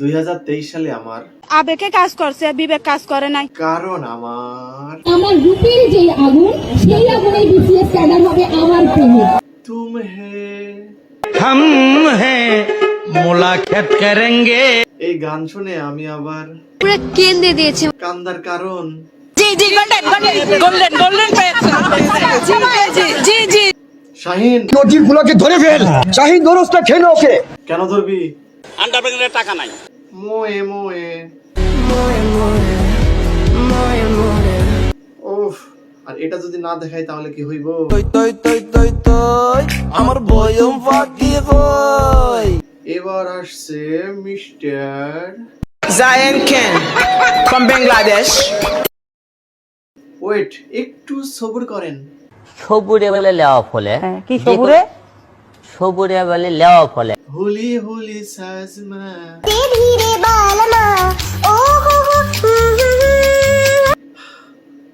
দুই হাজার তেইশ সালে আমার আবেগে কাজ করছে বিবেক কাজ করে নাই। কারণ আমার আমার রূপের যে আগুন সেই আগুনে বিসিএস ক্যাডার হবে আমার প্রেমিক তুম হে। হাম হে মোলাকাত করেঙ্গে। এই গান শুনে আমি আবার পুরো কেন্দে দিয়েছি। কান্দার কারণ জি জি গোল্ডেন গোল্ডেন গোল্ডেন পেয়েছে জি জি শাহিন। নদীর গুলোকে ধরে ফেল। শাহিন দরজটা খেলো ওকে। কেন ধরবি? আন্ডারপ্যান্ডের টাকা নাই। মোয়ে মোয়ে উফ আর এটা যদি না দেখাই তাহলে কি হইব? আমার বয়ম ফাটি কই এবার আসছে মিস্টার জায়েন কেন ফ্রম বাংলাদেশ ওয়েট একটু সবুর করেন। সবুরে বলে লেওয়া ফলে কি সবুরে? সবুরে বলে লেওয়া ফলে। হুলি হুলি সাজমা।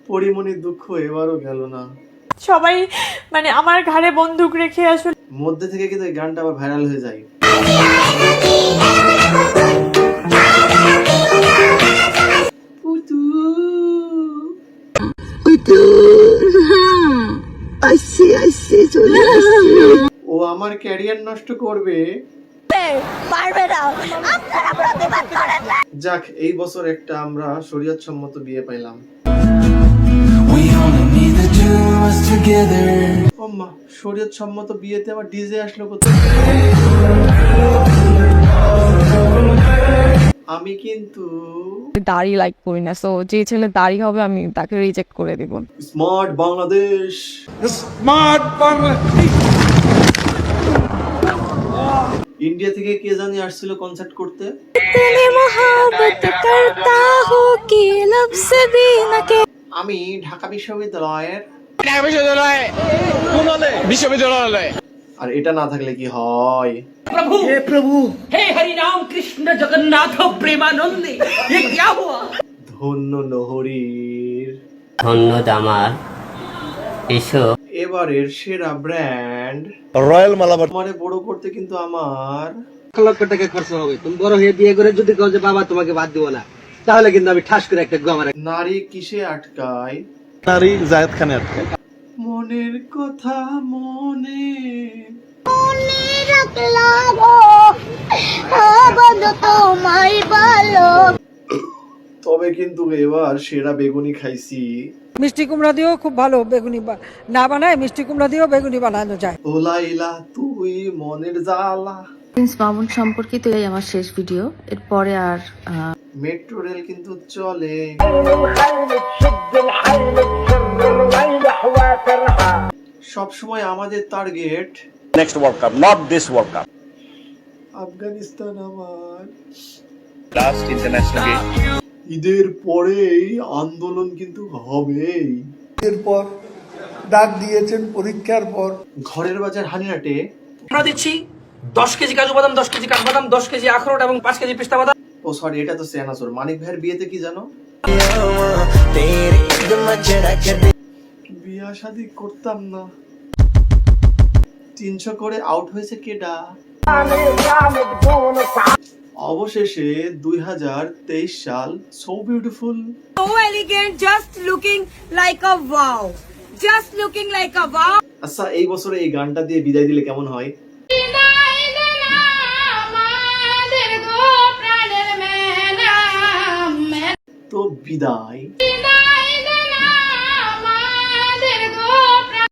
পরিমণির দুঃখ এবারও গেল না। সবাই মানে আমার ঘাড়ে বন্দুক রেখে আসলে মধ্যে থেকে কিন্তু এই গানটা আবার ভাইরাল হয়ে যায়। পুতু। ও আমার ক্যারিয়ার নষ্ট করবে। পারবে না। আপনারা প্রতিবাদ করেন না যাক এই বছর একটা আমরা শরীয়ত সম্মত বিয়ে পাইলাম। ওম্মা শরীয়ত সম্মত বিয়েতে আবার ডিজে আসলো কোথায়? আমি কিন্তু দাড়ি লাইক করি না সো যে ছেলে দাড়ি হবে আমি তাকে রিজেক্ট করে দেব। Smart Bangladesh. Smart Bangladesh India থেকে কে জানি আসছিল কনসার্ট করতে? আমি ঢাকা বিশ্ববিদ্যালয়ের বিশ্ববিদ্যালয় আর এটা না থাকলে কি হয়? ধন্য নহরীর। ধন্যবাদ আমার এসো। এবারের সেরা ব্র্যান্ড রয়্যাল মালাবার মানে বড় করতে কিন্তু আমার লক্ষ টাকা খরচ হবে। তুমি বড় হয়ে বিয়ে করে যদি কও যে বাবা তোমাকে বাদ দিব না তাহলে কিন্তু আমি ঠাস করে একটা গোয়া নারী কিসে আটকায়? নারী জায়েদ খানে আটকে মনের কথা মনে। তবে কিন্তু এবার সেরা বেগুনি খাইছি। মিষ্টি কুমড়া দিয়েও খুব ভালো বেগুনি না বানায় মিষ্টি কুমড়া দিয়েও বেগুনি বানানো যায়। ওলাইলা তুই মনের জালা প্রিন্স মামুন সম্পর্কিত এই আমার শেষ ভিডিও এরপরে আর মেট্রো রেল কিন্তু চলে। সব সময় আমাদের target next world cup not this world cup Afghanistan আমার। লাস্ট ইন্টারন্যাশনাল গেম ঈদের পরেই আন্দোলন কিন্তু হবেই। এরপর ডাক দিয়েছেন পরীক্ষার পর। ঘরের বাজার হানিয়াটে আমরা দিচ্ছি দশ কেজি কাজু বাদাম দশ কেজি কাঠবাদাম দশ কেজি আখরোট এবং পাঁচ কেজি পিস্তা বাদাম। ও সরি এটা তো সেনাসুর মানিক ভাইয়ের বিয়েতে কি জানো? বিয়া শাদি করতাম না। তিনশো করে আউট হয়েছে কেডা? অবশেষে দুই হাজার তেইশ সাল so beautiful so elegant just looking like a wow just looking like a wow আচ্ছা এই বছরে এই গানটা দিয়ে বিদায় দিলে কেমন হয়? তো বিদায়।